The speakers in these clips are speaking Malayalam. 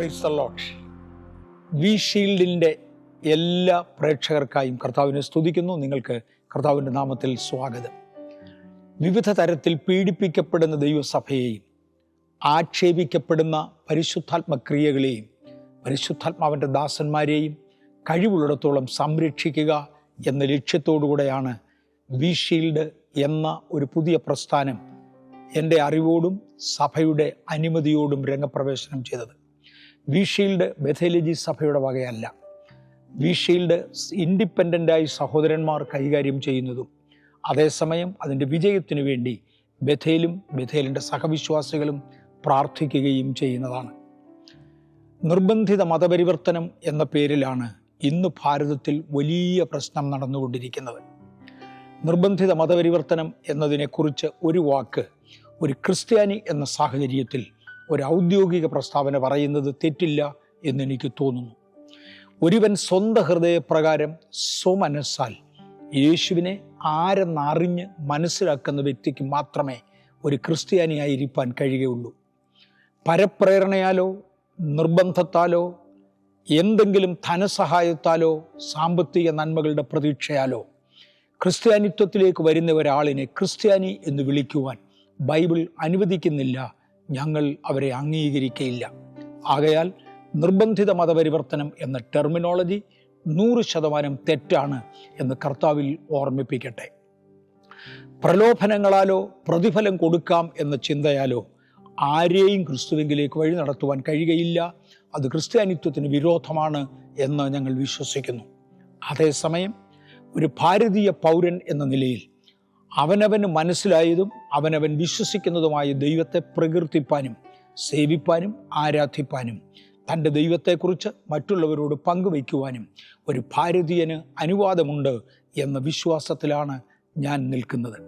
പ്രൈസ് ദ ലോട്ട് വി ഷീൽഡിന്റെ എല്ലാ പ്രേക്ഷകർക്കായും കർത്താവിനെ സ്തുതിക്കുന്നു. നിങ്ങൾക്ക് കർത്താവിന്റെ നാമത്തിൽ സ്വാഗതം. വിവിധ തരത്തിൽ പീഡിപ്പിക്കപ്പെടുന്ന ദൈവസഭയെയും ആക്ഷേപിക്കപ്പെടുന്ന പരിശുദ്ധാത്മക്രിയകളെയും പരിശുദ്ധാത്മാവിന്റെ ദാസന്മാരെയും കഴിവുള്ളിടത്തോളം സംരക്ഷിക്കുക എന്ന ലക്ഷ്യത്തോടുകൂടെയാണ് വി ഷീൽഡ് എന്ന ഒരു പുതിയ പ്രസ്ഥാനം എന്റെ അറിവോടും സഭയുടെ അനുമതിയോടും രംഗപ്രവേശനം ചെയ്തത്. വി ഷീൽഡ് ബഥേലജി സഭയുടെ വകയല്ല. വി ഷീൽഡ് ഇൻഡിപെൻഡന്റായി സഹോദരന്മാർ കൈകാര്യം ചെയ്യുന്നതും അതേസമയം അതിന്റെ വിജയത്തിനു വേണ്ടി ബഥേലും ബഥേലിന്റെ സഹവിശ്വാസികളും പ്രാർത്ഥിക്കുകയും ചെയ്യുന്നതാണ്. നിർബന്ധിത മതപരിവർത്തനം എന്ന പേരിലാണ് ഇന്ന് ഭാരതത്തിൽ വലിയ പ്രശ്നം നടന്നുകൊണ്ടിരിക്കുന്നത്. നിർബന്ധിത മതപരിവർത്തനം എന്നതിനെക്കുറിച്ച് ഒരു വാക്ക് ഒരു ക്രിസ്ത്യാനി എന്ന സാഹചര്യത്തിൽ ഒരു ഔദ്യോഗിക പ്രസ്താവന പറയുന്നത് തെറ്റില്ല എന്നെനിക്ക് തോന്നുന്നു. ഒരുവൻ സ്വന്ത ഹൃദയപ്രകാരം സ്വമനസ്സാൽ യേശുവിനെ ആരെന്നറിഞ്ഞ് മനസ്സിലാക്കുന്ന വ്യക്തിക്ക് മാത്രമേ ഒരു ക്രിസ്ത്യാനിയായിരിക്കാൻ കഴിയുകയുള്ളൂ. പരപ്രേരണയാലോ നിർബന്ധത്താലോ എന്തെങ്കിലും ധനസഹായത്താലോ സാമ്പത്തിക നന്മകളുടെ പ്രതീക്ഷയാലോ ക്രിസ്ത്യാനിത്വത്തിലേക്ക് വരുന്ന ഒരാളിനെ ക്രിസ്ത്യാനി എന്ന് വിളിക്കുവാൻ ബൈബിൾ അനുവദിക്കുന്നില്ല ഞങ്ങൾ അവരെ അംഗീകരിക്കയില്ല. ആകയാൽ നിർബന്ധിത മതപരിവർത്തനം എന്ന ടെർമിനോളജി നൂറ് ശതമാനം തെറ്റാണ് എന്ന് കർത്താവിൽ ഓർമ്മിപ്പിക്കട്ടെ. പ്രലോഭനങ്ങളാലോ പ്രതിഫലം കൊടുക്കാം എന്ന ചിന്തയാലോ ആരെയും ക്രിസ്തുവെങ്കിലേക്ക് വഴി നടത്തുവാൻ കഴിയുകയില്ല. അത് ക്രിസ്ത്യാനിത്വത്തിന് വിരോധമാണ് എന്ന് ഞങ്ങൾ വിശ്വസിക്കുന്നു. അതേസമയം ഒരു ഭാരതീയ പൗരൻ എന്ന നിലയിൽ അവനവന് മനസ്സിലായതും അവനവൻ വിശ്വസിക്കുന്നതുമായ ദൈവത്തെ പ്രകീർത്തിപ്പാനും സേവിപ്പാനും ആരാധിപ്പാനും തന്റെ ദൈവത്തെക്കുറിച്ച് മറ്റുള്ളവരോട് പങ്കുവയ്ക്കുവാനും ഒരു ഭാരതീയന് അനുവാദമുണ്ട് എന്ന വിശ്വാസത്തിലാണ് ഞാൻ നിൽക്കുന്നത്.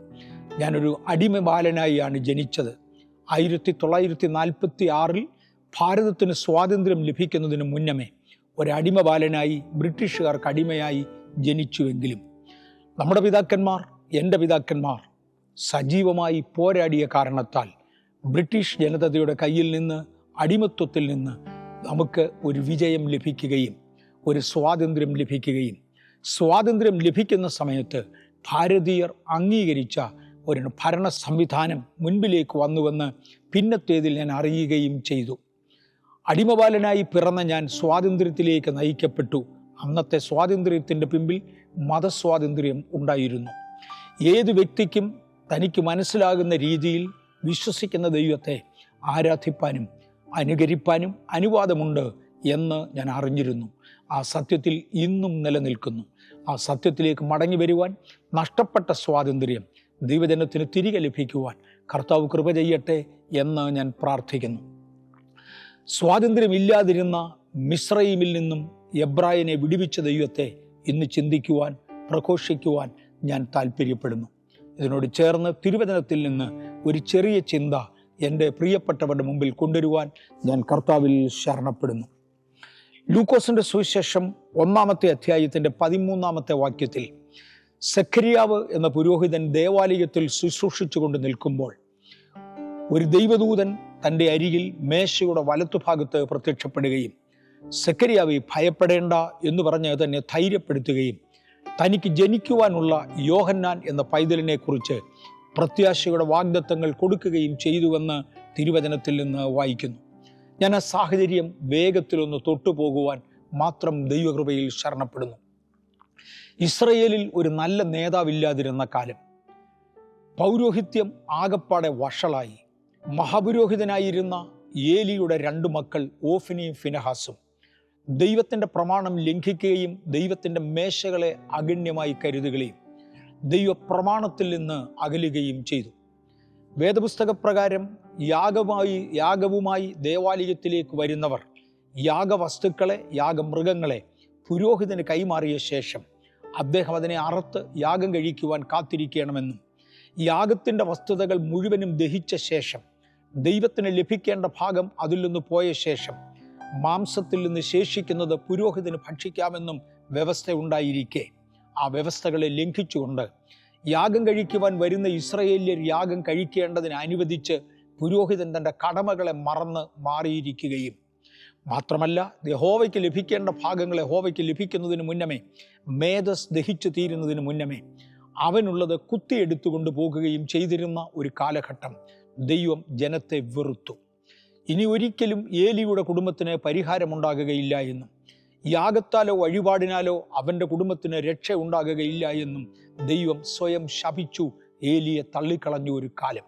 ഞാനൊരു അടിമ ബാലനായിയാണ് ജനിച്ചത്. ആയിരത്തി തൊള്ളായിരത്തി നാൽപ്പത്തി ആറിൽ ഭാരതത്തിന് സ്വാതന്ത്ര്യം ലഭിക്കുന്നതിന് മുന്നമേ ഒരടിമ ബാലനായി ബ്രിട്ടീഷുകാർക്ക് അടിമയായി ജനിച്ചുവെങ്കിലും നമ്മുടെ പിതാക്കന്മാർ എന്റെ പിതാക്കന്മാർ സജീവമായി പോരാടിയ കാരണത്താൽ ബ്രിട്ടീഷ് ജനതയുടെ കയ്യിൽ നിന്ന് അടിമത്വത്തിൽ നിന്ന് നമുക്ക് ഒരു വിജയം ലഭിക്കുകയും ഒരു സ്വാതന്ത്ര്യം ലഭിക്കുകയും സ്വാതന്ത്ര്യം ലഭിക്കുന്ന സമയത്ത് ഭാരതീയർ അംഗീകരിച്ച ഒരു ഭരണ സംവിധാനം മുൻപിലേക്ക് വന്നുവെന്ന് പിന്നത്തേതിൽ ഞാൻ അറിയുകയും ചെയ്തു. അടിമബാലനായി പിറന്ന ഞാൻ സ്വാതന്ത്ര്യത്തിലേക്ക് നയിക്കപ്പെട്ടു. അന്നത്തെ സ്വാതന്ത്ര്യത്തിന്റെ പിമ്പിൽ മതസ്വാതന്ത്ര്യം ഉണ്ടായിരുന്നു. ഏത് വ്യക്തിക്കും തനിക്ക് മനസ്സിലാകുന്ന രീതിയിൽ വിശ്വസിക്കുന്ന ദൈവത്തെ ആരാധിപ്പാനും അനുകരിപ്പാനും അനുവാദമുണ്ട് എന്ന് ഞാൻ അറിഞ്ഞിരുന്നു. ആ സത്യത്തിൽ ഇന്നും നിലനിൽക്കുന്നു. ആ സത്യത്തിലേക്ക് മടങ്ങി വരുവാൻ നഷ്ടപ്പെട്ട സ്വാതന്ത്ര്യം ദൈവജനത്തിന് തിരികെ ലഭിക്കുവാൻ കർത്താവ് കൃപ ചെയ്യട്ടെ എന്ന് ഞാൻ പ്രാർത്ഥിക്കുന്നു. സ്വാതന്ത്ര്യമില്ലാതിരുന്ന മിശ്രൈമിൽ നിന്നും എബ്രായനെ വിടുവിച്ച ദൈവത്തെ ഇന്ന് ചിന്തിക്കുവാൻ പ്രഘോഷിക്കുവാൻ ഞാൻ താല്പര്യപ്പെടുന്നു. ഇതിനോട് ചേർന്ന് തിരുവചനത്തിൽ നിന്ന് ഒരു ചെറിയ ചിന്ത എന്റെ പ്രിയപ്പെട്ടവരുടെ മുമ്പിൽ കൊണ്ടുവരുവാൻ ഞാൻ കർത്താവിൽ ശരണപ്പെടുന്നു. ലൂക്കോസിന്റെ സുവിശേഷം ഒന്നാമത്തെ അധ്യായത്തിന്റെ പതിമൂന്നാമത്തെ വാക്യത്തിൽ സഖരിയാവ് എന്ന പുരോഹിതൻ ദേവാലയത്തിൽ ശുശ്രൂഷിച്ചുകൊണ്ട് നിൽക്കുമ്പോൾ ഒരു ദൈവദൂതൻ തന്റെ അരികിൽ മേശയുടെ വലത്തുഭാഗത്ത് പ്രത്യക്ഷപ്പെടുകയും സക്കരിയാവി ഭയപ്പെടേണ്ട എന്ന് പറഞ്ഞ് തന്നെ ധൈര്യപ്പെടുത്തുകയും തനിക്ക് ജനിക്കുവാനുള്ള യോഹന്നാൻ എന്ന പൈതലിനെ കുറിച്ച് പ്രത്യാശയുടെ വാഗ്ദത്തങ്ങൾ കൊടുക്കുകയും ചെയ്തുവെന്ന് തിരുവചനത്തിൽ നിന്ന് വായിക്കുന്നു. ഞാൻ ആ സാഹചര്യം വേഗത്തിലൊന്ന് തൊട്ടുപോകുവാൻ മാത്രം ദൈവകൃപയിൽ ശരണപ്പെടുന്നു. ഇസ്രയേലിൽ ഒരു നല്ല നേതാവില്ലാതിരുന്ന കാലം. പൗരോഹിത്യം ആകപ്പാടെ വഷളായി. മഹാപുരോഹിതനായിരുന്ന ഏലിയുടെ രണ്ടു മക്കൾ ഓഫിനിയും ഫിനഹാസും. ദൈവത്തിന്റെ പ്രമാണം ലംഘിക്കുകയും ദൈവത്തിന്റെ മേശകളെ അഗണ്യമായി കരുതുകയും ദൈവപ്രമാണത്തിൽ നിന്ന് അകലുകയും ചെയ്തു. വേദപുസ്തകപ്രകാരം യാഗമായി യാഗവുമായി ദേവാലയത്തിലേക്ക് വരുന്നവർ യാഗവസ്തുക്കളെ യാഗമൃഗങ്ങളെ പുരോഹിതന് കൈമാറിയ ശേഷം അദ്ദേഹം അതിനെ അറുത്ത് യാഗം കഴിക്കുവാൻ കാത്തിരിക്കണമെന്നും യാഗത്തിന്റെ വസ്തുതകൾ മുഴുവനും ദഹിച്ച ശേഷം ദൈവത്തിന് ലഭിക്കേണ്ട ഭാഗം അതിൽ നിന്ന് പോയ ശേഷം മാംസത്തിൽ നിന്ന് ശേഷിക്കുന്നത് പുരോഹിതന് ഭക്ഷിക്കാമെന്നും വ്യവസ്ഥ ഉണ്ടായിരിക്കെ ആ വ്യവസ്ഥകളെ ലംഘിച്ചുകൊണ്ട് യാഗം കഴിക്കുവാൻ വരുന്ന ഇസ്രയേല്യർ യാഗം കഴിക്കേണ്ടതിന് അനുവദിച്ച് പുരോഹിതൻ തന്റെ കടമകളെ മറന്ന് മാറിയിരിക്കുകയും. മാത്രമല്ല യഹോവയ്ക്ക് ലഭിക്കേണ്ട ഭാഗങ്ങളെ യഹോവയ്ക്ക് ലഭിക്കുന്നതിന് മുന്നമേ മേധസ് ദഹിച്ചു തീരുന്നതിന് മുന്നമേ അവനുള്ളത് കുത്തിയെടുത്തുകൊണ്ട് പോകുകയും ചെയ്തിരുന്ന ഒരു കാലഘട്ടം ദൈവം ജനത്തെ വെറുത്തു. ഇനി ഒരിക്കലും ഏലിയുടെ കുടുംബത്തിന് പരിഹാരമുണ്ടാകുകയില്ല എന്നും യാഗത്താലോ വഴിപാടിനാലോ അവന്റെ കുടുംബത്തിന് രക്ഷ ഉണ്ടാകുകയില്ല എന്നും ദൈവം സ്വയം ശപിച്ചു ഏലിയെ തള്ളിക്കളഞ്ഞ ഒരു കാലം.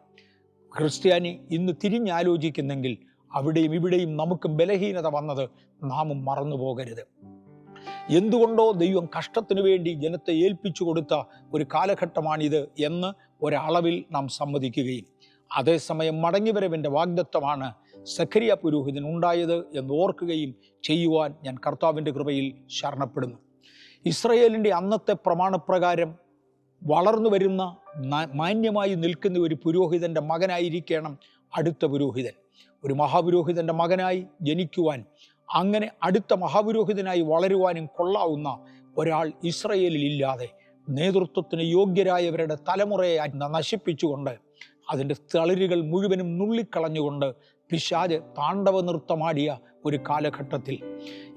ക്രിസ്ത്യാനി ഇന്ന് തിരിഞ്ഞാലോചിക്കുന്നെങ്കിൽ അവിടെയും ഇവിടെയും നമുക്ക് ബലഹീനത വന്നത് നാമും മറന്നു പോകരുത്. എന്തുകൊണ്ടോ ദൈവം കഷ്ടത്തിനു വേണ്ടി ജനത്തെ ഏൽപ്പിച്ചു കൊടുത്ത ഒരു കാലഘട്ടമാണിത് എന്ന് ഒരളവിൽ നാം സമ്മതിക്കുകയും അതേസമയം മടങ്ങിവരവിന്റെ വാഗ്ദത്വമാണ് സഖരിയ പുരോഹിതൻ ഉണ്ടായത് എന്ന് ഓർക്കുകയും ചെയ്യുവാൻ ഞാൻ കർത്താവിന്റെ കൃപയിൽ ശരണപ്പെടുന്നു. ഇസ്രയേലിന്റെ അന്നത്തെ പ്രമാണപ്രകാരം വളർന്നു വരുന്ന മാന്യമായി നിൽക്കുന്ന ഒരു പുരോഹിതന്റെ മകനായിരിക്കണം അടുത്ത പുരോഹിതൻ. ഒരു മഹാപുരോഹിതന്റെ മകനായി ജനിക്കുവാൻ അങ്ങനെ അടുത്ത മഹാപുരോഹിതനായി വളരുവാനും കൊള്ളാവുന്ന ഒരാൾ ഇസ്രയേലിൽ ഇല്ലാതെ നേതൃത്വത്തിന് യോഗ്യരായവരുടെ തലമുറയെ നശിപ്പിച്ചുകൊണ്ട് അതിന്റെ തളിരുകൾ മുഴുവനും നുള്ളിക്കളഞ്ഞുകൊണ്ട് പിശാജ് താണ്ഡവ നൃത്തമാടിയ ഒരു കാലഘട്ടത്തിൽ.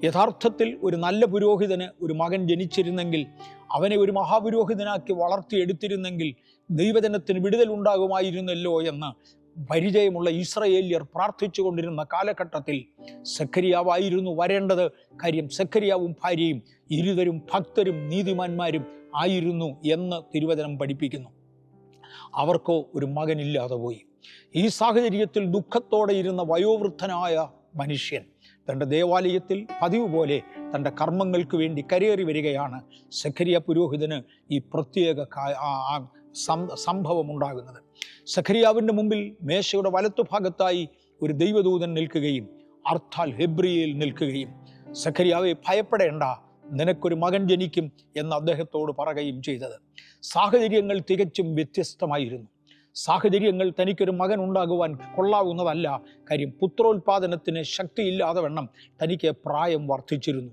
യഥാർത്ഥത്തിൽ ഒരു നല്ല പുരോഹിതന് ഒരു മകൻ ജനിച്ചിരുന്നെങ്കിൽ അവനെ ഒരു മഹാപുരോഹിതനാക്കി വളർത്തിയെടുത്തിരുന്നെങ്കിൽ ദൈവജനത്തിന് വിടുതൽ ഉണ്ടാകുമായിരുന്നല്ലോ എന്ന് പരിചയമുള്ള ഇസ്രയേല്യർ പ്രാർത്ഥിച്ചു കൊണ്ടിരുന്ന കാലഘട്ടത്തിൽ സഖരിയാവായിരുന്നു വരേണ്ടത്. കാര്യം സഖരിയാവും ഭാര്യയും ഇരുവരും ഭക്തരും നീതിമാന്മാരും ആയിരുന്നു എന്ന് തിരുവചനം പഠിപ്പിക്കുന്നു. അവർക്കോ ഒരു മകനില്ലാതെ പോയി. ഈ സാഹചര്യത്തിൽ ദുഃഖത്തോടെ ഇരുന്ന വയോവൃദ്ധനായ മനുഷ്യൻ തന്റെ ദേവാലയത്തിൽ പതിവ് പോലെ തന്റെ കർമ്മങ്ങൾക്ക് വേണ്ടി കരയേറി വരികയാണ് സഖരിയ പുരോഹിതന് ഈ പ്രത്യേക സംഭവം ഉണ്ടാകുന്നത് സഖരിയാവിന്റെ മുമ്പിൽ മേശയുടെ വലത്തുഭാഗത്തായി ഒരു ദൈവദൂതൻ നിൽക്കുകയും അർത്ഥാൽ ഹെബ്രിയയിൽ നിൽക്കുകയും സഖരിയാവെ ഭയപ്പെടേണ്ട നിനക്കൊരു മകൻ ജനിക്കും എന്ന് അദ്ദേഹത്തോട് പറയുകയും ചെയ്തത്. സാഹചര്യങ്ങൾ തികച്ചും വ്യത്യസ്തമായിരുന്നു. സാഹചര്യങ്ങൾ തനിക്കൊരു മകൻ ഉണ്ടാകുവാൻ കൊള്ളാവുന്നതല്ല കാര്യം. പുത്രോത്പാദനത്തിന് ശക്തിയില്ലാതെ വണ്ണം തനിക്ക് പ്രായം വർദ്ധിച്ചിരുന്നു.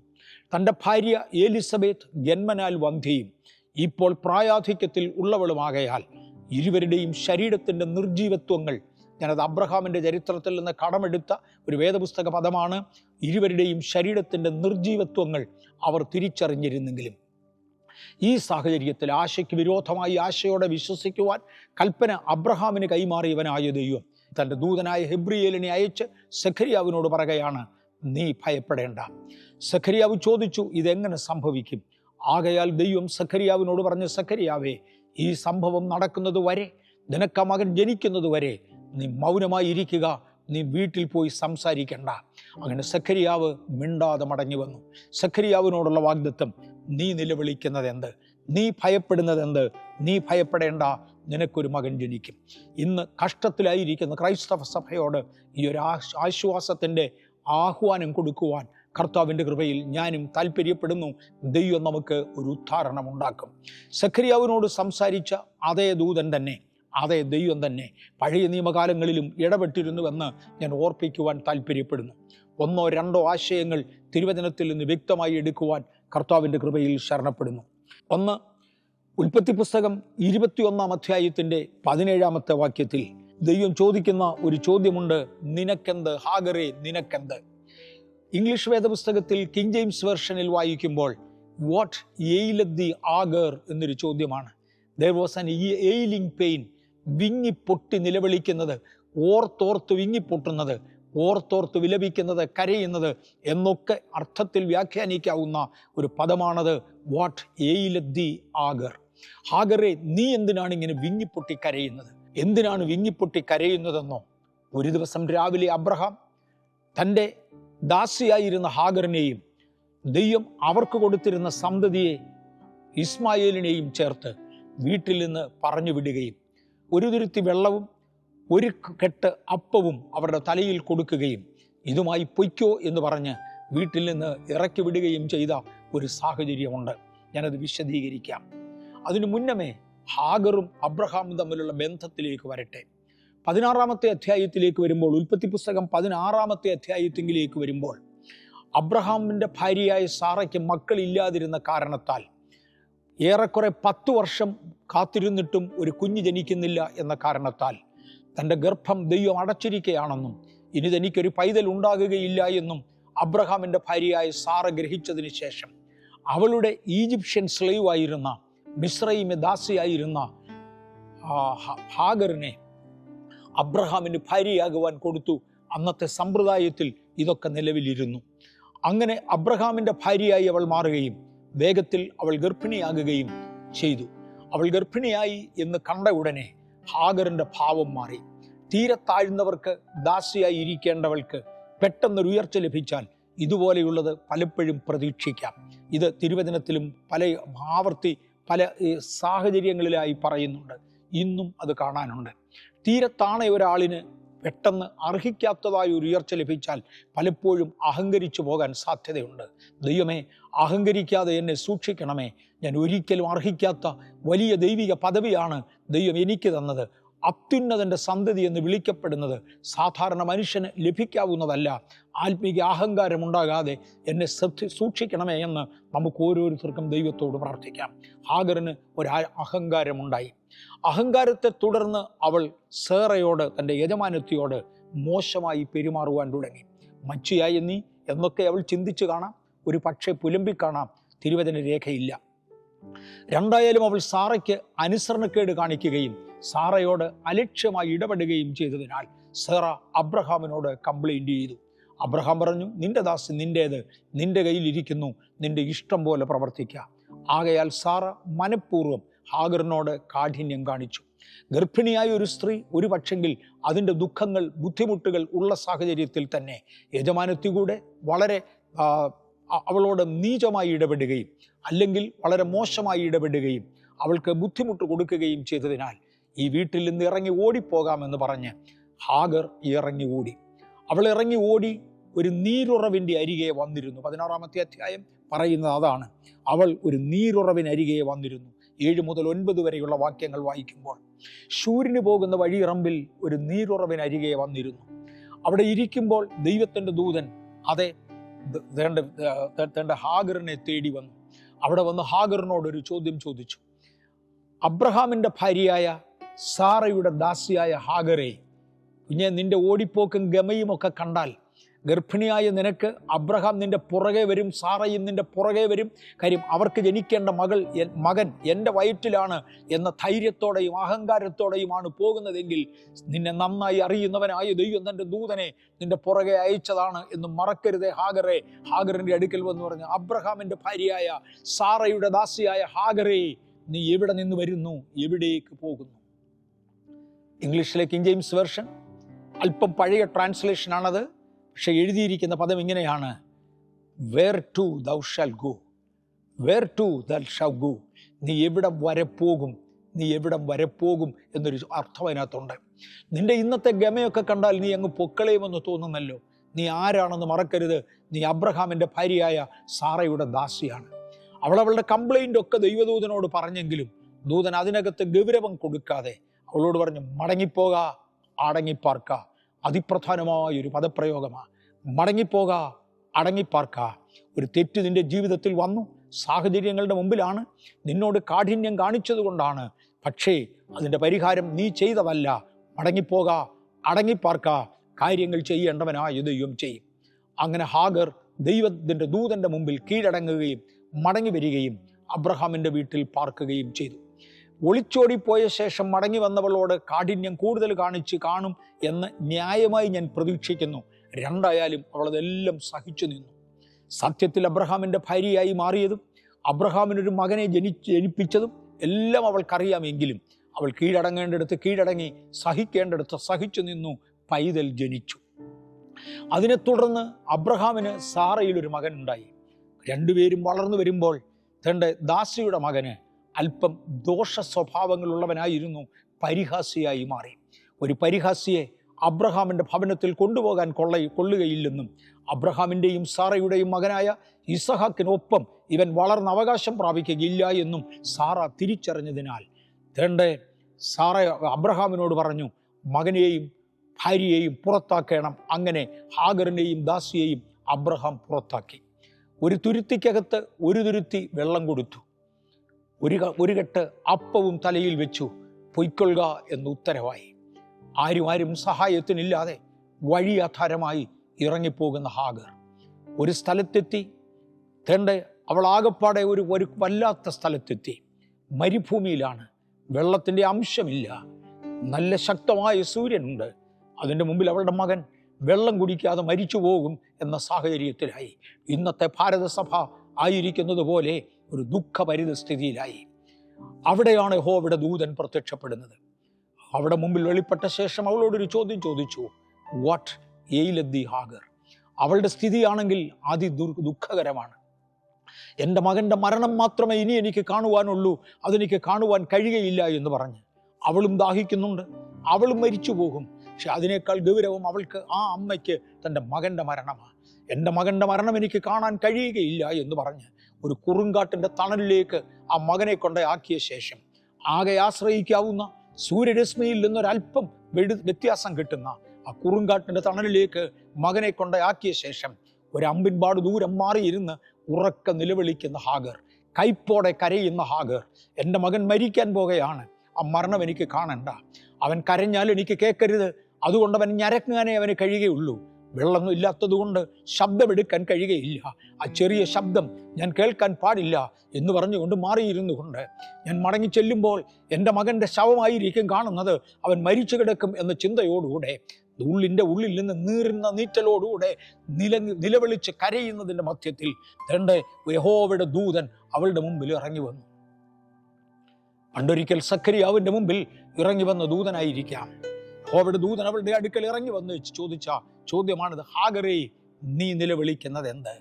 തന്റെ ഭാര്യ എലിസബത്ത് ജന്മനാൽ വന്ധ്യയും ഇപ്പോൾ പ്രായാധിക്യത്തിൽ ഉള്ളവളുമാകയാൽ ഇരുവരുടെയും ശരീരത്തിന്റെ നിർജീവത്വങ്ങൾ ഞാനത് അബ്രഹാമിന്റെ ചരിത്രത്തിൽ നിന്ന് കടമെടുത്ത ഒരു വേദപുസ്തക പദമാണ്. ഇരുവരുടെയും ശരീരത്തിന്റെ നിർജീവത്വങ്ങൾ അവർ തിരിച്ചറിഞ്ഞിരുന്നെങ്കിലും ഈ സാഹചര്യത്തിൽ ആശയ്ക്ക് വിരോധമായി ആശയോടെ വിശ്വസിക്കുവാൻ കൽപ്പന അബ്രഹാമിന് കൈമാറിയവനായ ദൈവം തന്റെ ദൂതനായ ഹെബ്രിയേലിനെ അയച്ച് സഖരിയാവിനോട് പറയുകയാണ് നീ ഭയപ്പെടേണ്ട. സഖരിയാവ് ചോദിച്ചു ഇതെങ്ങനെ സംഭവിക്കും? ആകയാൽ ദൈവം സഖരിയാവിനോട് പറഞ്ഞ സഖരിയാവേ ഈ സംഭവം നടക്കുന്നത് വരെ നിനക്ക് മകൻ ജനിക്കുന്നത് വരെ നീ മൗനമായി ഇരിക്കുക. നീ വീട്ടിൽ പോയി സംസാരിക്കണ്ട. അങ്ങനെ സഖരിയാവ് മിണ്ടാതെ മടങ്ങി വന്നു. സഖരിയാവിനോടുള്ള വാഗ്ദത്വം നീ നിലവിളിക്കുന്നത് എന്ത് നീ ഭയപ്പെടുന്നത് എന്ത് നീ ഭയപ്പെടേണ്ട. നിനക്കൊരു മകൻ ജനിക്കും. ഇന്ന് കഷ്ടത്തിലായിരിക്കുന്ന ക്രൈസ്തവ സഭയോട് ഈ ഒരു ആശ് ആശ്വാസത്തിന്റെ ആഹ്വാനം കൊടുക്കുവാൻ കർത്താവിന്റെ കൃപയിൽ ഞാനും താല്പര്യപ്പെടുന്നു ദൈവം നമുക്ക് ഒരു ഉദ്ധാരണം ഉണ്ടാക്കും. സഖരിയാവിനോട് സംസാരിച്ച അതേ ദൂതൻ തന്നെ അതേ ദൈവം തന്നെ പഴയ നിയമകാലങ്ങളിലും ഇടപെട്ടിരുന്നുവെന്ന് ഞാൻ ഓർപ്പിക്കുവാൻ താല്പര്യപ്പെടുന്നു ഒന്നോ രണ്ടോ ആശയങ്ങൾ തിരുവചനത്തിൽ നിന്ന് വ്യക്തമായി എടുക്കുവാൻ കർത്താവിന്റെ കൃപയിൽ ശരണപ്പെടുന്നു. ഒന്ന് ഉൽപ്പത്തി പുസ്തകം ഇരുപത്തിയൊന്നാം അധ്യായത്തിന്റെ പതിനേഴാമത്തെ വാക്യത്തിൽ ദൈവം ചോദിക്കുന്ന ഒരു ചോദ്യമുണ്ട് നിനക്കെന്ത്? ഹാഗറേ നിനക്കെന്ത്? ഇംഗ്ലീഷ് വേദപുസ്തകത്തിൽ കിങ് ജെയിംസ് വേർഷനിൽ വായിക്കുമ്പോൾ വാട്ട് എയിലത് ദി ആഗർ? എന്നൊരു ചോദ്യമാണ്. There was an ailing pain വിങ്ങിപ്പൊട്ടി നിലവിളിക്കുന്നത് ഓർത്തോർത്ത് വിങ്ങിപ്പൊട്ടുന്നത് ഓർത്തോർത്ത് വിലപിക്കുന്നത് കരയുന്നത് എന്നൊക്കെ അർത്ഥത്തിൽ വ്യാഖ്യാനിക്കാവുന്ന ഒരു പദമാണത് വാട്ട് എയിലദ്ദി ആഗർ. ഹാഗറെ നീ എന്തിനാണ് ഇങ്ങനെ വിങ്ങിപ്പൊട്ടി കരയുന്നത്? എന്തിനാണ് വിങ്ങിപ്പൊട്ടി കരയുന്നതെന്നോ? ഒരു ദിവസം രാവിലെ അബ്രഹാം തന്റെ ദാസിയായിരുന്ന ഹാഗറിനെയും ദൈവം അവർക്ക് കൊടുത്തിരുന്ന സന്തതിയെ ഇസ്മായേലിനെയും ചേർത്ത് വീട്ടിൽ നിന്ന് പറഞ്ഞു വിടുകയും ഒരു തുരുത്തി വെള്ളവും ഒരു കെട്ട് അപ്പവും അവരുടെ തലയിൽ കൊടുക്കുകയും ഇതുമായി പൊയ്ക്കോ എന്ന് പറഞ്ഞ് വീട്ടിൽ നിന്ന് ഇറക്കി വിടുകയും ചെയ്ത ഒരു സാഹചര്യമുണ്ട്. ഞാനത് വിശദീകരിക്കാം. അതിനു മുന്നമേ ഹാഗറും അബ്രഹാമും തമ്മിലുള്ള ബന്ധത്തിലേക്ക് വരട്ടെ. പതിനാറാമത്തെ അധ്യായത്തിലേക്ക് വരുമ്പോൾ ഉൽപ്പത്തി പുസ്തകം പതിനാറാമത്തെ അധ്യായത്തിലേക്ക് വരുമ്പോൾ അബ്രഹാമിന്റെ ഭാര്യയായ സാറയ്ക്ക് മക്കളില്ലാതിരുന്ന കാരണത്താൽ ഏറെക്കുറെ പത്തു വർഷം കാത്തിരുന്നിട്ടും ഒരു കുഞ്ഞ് ജനിക്കുന്നില്ല എന്ന കാരണത്താൽ തന്റെ ഗർഭം ദൈവം അടച്ചിരിക്കുകയാണെന്നും ഇനി തനിക്കൊരു പൈതൽ ഉണ്ടാകുകയില്ല എന്നും അബ്രഹാമിന്റെ ഭാര്യയായ സാറ ഗ്രഹിച്ചതിന് ശേഷം അവളുടെ ഈജിപ്ഷ്യൻ സ്ലൈവ് ആയിരുന്ന മിശ്രൈമെ ദാസിയായിരുന്ന ഹാഗറിനെ അബ്രഹാമിന് ഭാര്യയാകുവാൻ കൊടുത്തു. അന്നത്തെ സമ്പ്രദായത്തിൽ ഇതൊക്കെ നിലവിലിരുന്നു. അങ്ങനെ അബ്രഹാമിന്റെ ഭാര്യയായി അവൾ മാറുകയും വേഗത്തിൽ അവൾ ഗർഭിണിയാകുകയും ചെയ്തു. അവൾ ഗർഭിണിയായി എന്ന് കണ്ട ഉടനെ ഹാഗറിന്റെ ഭാവം മാറി. തീരെ താഴ്ന്നവർക്ക് ദാസിയായി ഇരിക്കേണ്ടവൾക്ക് പെട്ടെന്നൊരു ഉയർച്ച ലഭിച്ചാൽ ഇതുപോലെയുള്ളത് പലപ്പോഴും പ്രതീക്ഷിക്കാം. ഇത് തിരുവചനത്തിലും പല ആവർത്തി പല സാഹചര്യങ്ങളിലായി പറയുന്നുണ്ട്. ഇന്നും അത് കാണാനുണ്ട്. തീരെ ഒരാളിന് പെട്ടെന്ന് അർഹിക്കാത്തതായ ഒരു ഉയർച്ച ലഭിച്ചാൽ പലപ്പോഴും അഹങ്കരിച്ചു പോകാൻ സാധ്യതയുണ്ട്. ദൈവമേ അഹങ്കരിക്കാതെ എന്നെ സൂക്ഷിക്കണമേ. ഞാൻ ഒരിക്കലും അർഹിക്കാത്ത വലിയ ദൈവിക പദവിയാണ് ദൈവം എനിക്ക് തന്നത് അത്യുന്നതന്റെ സന്തതി എന്ന് വിളിക്കപ്പെടുന്നത് സാധാരണ മനുഷ്യന് ലഭിക്കാവുന്നതല്ല. ആത്മീക അഹങ്കാരം ഉണ്ടാകാതെ എന്നെ ശ്രദ്ധ സൂക്ഷിക്കണമേ എന്ന് നമുക്ക് ഓരോരുത്തർക്കും ദൈവത്തോട് പ്രാർത്ഥിക്കാം. ഹാഗറിന് ഒരു അഹങ്കാരമുണ്ടായി. അഹങ്കാരത്തെ തുടർന്ന് അവൾ സേറയോട് തന്റെ യജമാനത്തിയോട് മോശമായി പെരുമാറുവാൻ തുടങ്ങി. മച്ചിയായി നീ എന്നൊക്കെ അവൾ ചിന്തിച്ചു കാണാം. ഒരു പക്ഷേ പുലമ്പിക്കാണാം. തിരുവചന രേഖയില്ല. രണ്ടായാലും അവൾ സാറയ്ക്ക് അനുസരണക്കേട് കാണിക്കുകയും സാറയോട് അലക്ഷ്യമായി ഇടപെടുകയും ചെയ്തതിനാൽ സേറ അബ്രഹാമിനോട് കംപ്ലൈന്റ് ചെയ്തു. അബ്രഹാം പറഞ്ഞു നിന്റെ ദാസ് നിന്റേത് നിന്റെ കയ്യിലിരിക്കുന്നു. നിന്റെ ഇഷ്ടം പോലെ പ്രവർത്തിക്കുക ആകയാൽ സാറ മനഃപൂർവം ഹാഗറിനോട് കാഠിന്യം കാണിച്ചു. ഗർഭിണിയായ ഒരു സ്ത്രീ ഒരു പക്ഷെങ്കിൽ അതിന്റെ ദുഃഖങ്ങൾ ബുദ്ധിമുട്ടുകൾ ഉള്ള സാഹചര്യത്തിൽ തന്നെ യജമാനത്തി കൂടെ വളരെ അവളോട് നീചമായി ഇടപെടുകയും അല്ലെങ്കിൽ വളരെ മോശമായി ഇടപെടുകയും അവൾക്ക് ബുദ്ധിമുട്ട് കൊടുക്കുകയും ചെയ്തതിനാൽ ഈ വീട്ടിൽ നിന്ന് ഇറങ്ങി ഓടിപ്പോകാമെന്ന് പറഞ്ഞ് ഹാഗർ ഇറങ്ങി ഓടി. അവൾ ഇറങ്ങി ഓടി ഒരു നീരുറവിന്റെ അരികെ വന്നിരുന്നു. പതിനാറാമത്തെ അധ്യായം പറയുന്നത് അതാണ്. അവൾ ഒരു നീരുറവിനരികെ വന്നിരുന്നു. ഏഴ് മുതൽ ഒൻപത് വരെയുള്ള വാക്യങ്ങൾ വായിക്കുമ്പോൾ ശൂര്യന് പോകുന്ന വഴിയിറമ്പിൽ ഒരു നീരുറവിനരികെ വന്നിരുന്നു. അവിടെ ഇരിക്കുമ്പോൾ ദൈവത്തിന്റെ ദൂതൻ അതെ തേണ്ട തേണ്ട ഹാഗറിനെ തേടി വന്നു. അവിടെ വന്ന് ഹാഗറിനോട് ഒരു ചോദ്യം ചോദിച്ചു. അബ്രഹാമിന്റെ ഭാര്യയായ സാറയുടെ ദാസിയായ ഹാഗറെ കുഞ്ഞെ നിന്റെ ഓടിപ്പോക്കും ഗമയും ഒക്കെ കണ്ടാൽ ഗർഭിണിയായ നിനക്ക് അബ്രഹാം നിന്റെ പുറകെ വരും സാറയും നിന്റെ പുറകെ വരും. കാര്യം അവർക്ക് ജനിക്കേണ്ട മകൾ മകൻ എന്റെ വയറ്റിലാണ് എന്ന ധൈര്യത്തോടെയും അഹങ്കാരത്തോടെയുമാണ് പോകുന്നതെങ്കിൽ നിന്നെ നന്നായി അറിയുന്നവനായ ദൈവം തന്റെ ദൂതനെ നിന്റെ പുറകെ അയച്ചതാണ് എന്ന് മറക്കരുതേ ഹാഗറെ. ഹാഗറിന്റെ അടുക്കൽ വന്ന് പറഞ്ഞു അബ്രഹാമിന്റെ ഭാര്യയായ സാറയുടെ ദാസിയായ ഹാഗറെ നീ എവിടെ നിന്ന് വരുന്നു? എവിടേക്ക് പോകുന്നു? ഇംഗ്ലീഷിലെ കിങ് ജെയിംസ് വേർഷൻ. അല്പം പഴയ ട്രാൻസ്ലേഷനാണത്. പക്ഷെ എഴുതിയിരിക്കുന്ന പദം ഇങ്ങനെയാണ്. Where to thou shalt go where to thou Shah go നീ എവിടെ വരെ പോകും? നീ എവിടം വരെ പോകും? എന്നൊരു അർത്ഥം അതിനകത്തുണ്ട്. നിന്റെ ഇന്നത്തെ ഗമയൊക്കെ കണ്ടാൽ നീ അങ്ങ് പൊക്കളയുമെന്ന് തോന്നുന്നല്ലോ. നീ ആരാണെന്ന് മറക്കരുത്. നീ അബ്രഹാമിന്റെ ഭാര്യയായ സാറയുടെ ദാസിയാണ്. അവൾ അവളുടെ കംപ്ലൈന്റ് ഒക്കെ ദൈവദൂതനോട് പറഞ്ഞെങ്കിലും ദൂതൻ അതിനകത്ത് ഗൗരവം കൊടുക്കാതെ അവളോട് പറഞ്ഞു മടങ്ങിപ്പോക അടങ്ങിപ്പാർക്ക അതിപ്രധാനമായ ഒരു പദപ്രയോഗമാണ് മടങ്ങിപ്പോക അടങ്ങിപ്പാർക്ക. ഒരു തെറ്റ് നിന്റെ ജീവിതത്തിൽ വന്നു. സാഹചര്യങ്ങളുടെ മുമ്പിലാണ്. നിന്നോട് കാഠിന്യം കാണിച്ചതുകൊണ്ടാണ്. പക്ഷേ അതിന്റെ പരിഹാരം നീ ചെയ്തതല്ല. മടങ്ങിപ്പോക അടങ്ങിപ്പാർക്ക. കാര്യങ്ങൾ ചെയ്യേണ്ടവനായ ദൈവം ചെയ്യും. അങ്ങനെ ഹാഗർ ദൈവത്തിന്റെ ദൂതന്റെ മുമ്പിൽ കീഴടങ്ങുകയും മടങ്ങി വരികയും അബ്രഹാമിന്റെ വീട്ടിൽ പാർക്കുകയും ചെയ്തു. ഒളിച്ചോടിപ്പോയ ശേഷം മടങ്ങി വന്നവളോട് കാഠിന്യം കൂടുതൽ കാണിച്ച് കാണും എന്ന് ന്യായമായി ഞാൻ പ്രതീക്ഷിക്കുന്നു. രണ്ടായാലും അവൾ അതെല്ലാം സഹിച്ചു നിന്നു. സത്യത്തിൽ അബ്രഹാമിന്റെ ഭാര്യയായി മാറിയതും അബ്രഹാമിനൊരു മകനെ ജനി ജനിപ്പിച്ചതും എല്ലാം അവൾക്കറിയാമെങ്കിലും അവൾ കീഴടങ്ങേണ്ടടുത്ത് കീഴടങ്ങി സഹിക്കേണ്ടടുത്ത് സഹിച്ചു നിന്നു പൈതൽ ജനിച്ചു. അതിനെ തുടർന്ന് അബ്രഹാമിന് സാറയിൽ ഒരു മകൻ ഉണ്ടായി രണ്ടുപേരും വളർന്നു വരുമ്പോൾ തന്റെ ദാസിയുടെ മകന് അല്പം ദോഷ സ്വഭാവങ്ങളുള്ളവനായിരുന്നു പരിഹാസിയായി മാറി. ഒരു പരിഹാസിയെ അബ്രഹാമിന്റെ ഭവനത്തിൽ കൊണ്ടുപോകാൻ കൊള്ള കൊള്ളുകയില്ലെന്നും അബ്രഹാമിന്റെയും സാറയുടെയും മകനായ ഇസഹാക്കിനൊപ്പം ഇവൻ വളർന്ന അവകാശം പ്രാപിക്കുകയില്ല എന്നും സാറ തിരിച്ചറിഞ്ഞതിനാൽ തേണ്ടേ സാറ അബ്രഹാമിനോട് പറഞ്ഞു മകനെയും ഭാര്യയെയും പുറത്താക്കണം. അങ്ങനെ ഹാഗറിനെയും ദാസിയെയും അബ്രഹാം പുറത്താക്കി. ഒരു തുരുത്തിക്കകത്ത് ഒരു തുരുത്തി വെള്ളം കൊടുത്തു. ഒരു ഒരു കെട്ട് അപ്പവും തലയിൽ വെച്ചു. പൊയ്ക്കൊള്ളുക എന്ന് ഉത്തരവായി. ആരും ആരും സഹായത്തിനില്ലാതെ വഴി അധാരമായി ഇറങ്ങിപ്പോകുന്ന ഹാഗർ. ഒരു സ്ഥലത്തെത്തി. തേണ്ട അവൾ ആകപ്പാടെ ഒരു ഒരു വല്ലാത്ത സ്ഥലത്തെത്തി. മരുഭൂമിയിലാണ്. വെള്ളത്തിന്റെ അംശമില്ല. നല്ല ശക്തമായ സൂര്യനുണ്ട്. അതിന്റെ മുമ്പിൽ അവളുടെ മകൻ വെള്ളം കുടിക്കാതെ മരിച്ചു പോകും എന്ന സാഹചര്യത്തിലായി. ഇന്നത്തെ ഭാരതസഭ ആയിരിക്കുന്നത് പോലെ ഒരു ദുഃഖപരിതസ്ഥിതിയിലായി. അവിടെയാണ് യഹോവയുടെ ദൂതൻ പ്രത്യക്ഷപ്പെടുന്നത്. അവിടെ മുമ്പിൽ വെളിപ്പെട്ട ശേഷം അവളോടൊരു ചോദ്യം ചോദിച്ചു വാട്ട് എയിലദ്ദി ഹാഗർ അവളുടെ സ്ഥിതിയാണെങ്കിൽ അതി ദുഃഖകരമാണ്. എന്റെ മകന്റെ മരണം മാത്രമേ ഇനി എനിക്ക് കാണുവാനുള്ളൂ അതെനിക്ക് കാണുവാൻ കഴിയയില്ല എന്ന് പറഞ്ഞ് അവളും ദാഹിക്കുന്നുണ്ട്. അവളും മരിച്ചു പോകും പക്ഷെ അതിനേക്കാൾ ഗൗരവം അവൾക്ക് ആ അമ്മയ്ക്ക് തന്റെ മകന്റെ മരണമാണ്. എന്റെ മകന്റെ മരണം എനിക്ക് കാണാൻ കഴിയുകയില്ല എന്ന് പറഞ്ഞ് ഒരു കുറുങ്കാട്ടിന്റെ തണലിലേക്ക് ആ മകനെ കൊണ്ടാക്കിയ ശേഷം ആകെ ആശ്രയിക്കാവുന്ന സൂര്യരശ്മിയിൽ നിന്നൊരല്പം വെടി വ്യത്യാസം കിട്ടുന്ന ആ കുറുങ്കാട്ടിന്റെ തണലിലേക്ക് മകനെ കൊണ്ടാക്കിയ ശേഷം ഒരു അമ്പിൻപാട് ദൂരം മാറിയിരുന്ന് ഉറക്ക നിലവിളിക്കുന്ന ഹാഗർ കൈപ്പോടെ കരയുന്ന ഹാഗർ എന്റെ മകൻ മരിക്കാൻ പോകുകയാണ് ആ മരണം എനിക്ക് കാണണ്ട. അവൻ കരഞ്ഞാൽ എനിക്ക് കേൾക്കരുത് അതുകൊണ്ട് അവൻ ഞരക്കാനേ അവന് കഴിയുകയുള്ളൂ. വെള്ളമൊന്നും ഇല്ലാത്തതുകൊണ്ട് ശബ്ദമെടുക്കാൻ കഴിയുകയില്ല. ആ ചെറിയ ശബ്ദം ഞാൻ കേൾക്കാൻ പാടില്ല എന്ന് പറഞ്ഞുകൊണ്ട് മാറിയിരുന്നു കൊണ്ട് ഞാൻ മടങ്ങി ചെല്ലുമ്പോൾ എന്റെ മകന്റെ ശവമായിരിക്കും കാണുന്നത്. അവൻ മരിച്ചു കിടക്കും എന്ന ചിന്തയോടുകൂടെ ഉള്ളിന്റെ ഉള്ളിൽ നിന്ന് നീറുന്ന നീറ്റലോടുകൂടെ നില നിലവിളിച്ച് കരയുന്നതിന്റെ മധ്യത്തിൽ തന്റെ യഹോവയുടെ ദൂതൻ അവളുടെ മുമ്പിൽ ഇറങ്ങി വന്നു. പണ്ടൊരിക്കൽ സക്കരിയാവിന്റെ മുമ്പിൽ ഇറങ്ങി വന്ന ദൂതനായിരിക്കാം. യഹോവയുടെ ദൂതൻ അവളുടെ അടുക്കൽ ഇറങ്ങി വന്ന് ചോദിച്ച ചോദ്യമാണിത് ഹാഗറേ നീ നിലവിളിക്കുന്നത് എന്ത്?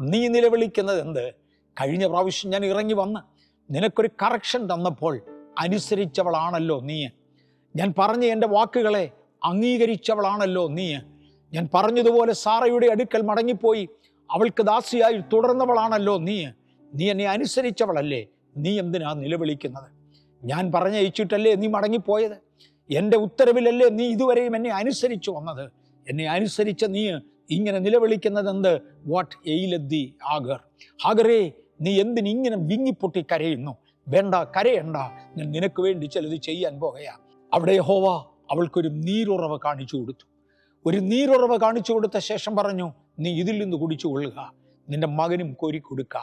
നീ നിലവിളിക്കുന്നത് എന്ത്? കഴിഞ്ഞ പ്രാവശ്യം ഞാൻ ഇറങ്ങി വന്ന് നിനക്കൊരു കറക്ഷൻ തന്നപ്പോൾ അനുസരിച്ചവളാണല്ലോ നീ. ഞാൻ പറഞ്ഞ എന്റെ വാക്കുകളെ അംഗീകരിച്ചവളാണല്ലോ നീ. ഞാൻ പറഞ്ഞതുപോലെ സാറയുടെ അടുക്കൽ മടങ്ങിപ്പോയി അവൾക്ക് ദാസിയായി തുടർന്നവളാണല്ലോ നീ. നീ എന്നെ അനുസരിച്ചവളല്ലേ? നീ എന്തിനാ നിലവിളിക്കുന്നത്? ഞാൻ പറഞ്ഞയച്ചിട്ടല്ലേ നീ മടങ്ങിപ്പോയത്? എന്റെ ഉത്തരവിലല്ലേ നീ ഇതുവരെയും എന്നെ അനുസരിച്ചു വന്നത്? എന്നെ അനുസരിച്ച നീ ഇങ്ങനെ നിലവിളിക്കുന്നത് എന്ത് വാട്ട് എയിലെത്തി ആഗർ ഹാഗറേ നീ എന്തിനിങ്ങനെ വിങ്ങിപ്പൊട്ടി കരയുന്നു? വേണ്ട കരയണ്ട. ഞാൻ നിനക്ക് വേണ്ടി ചിലത് ചെയ്യാൻ പോകയാ. അവിടെ ഹോവ അവൾക്കൊരു നീരുറവ് കാണിച്ചു കൊടുത്തു. ഒരു നീരുറവ് കാണിച്ചു കൊടുത്ത ശേഷം പറഞ്ഞു നീ ഇതിൽ നിന്ന് കുടിച്ചു കൊള്ളുക. നിന്റെ മകനും കോരി കൊടുക്കുക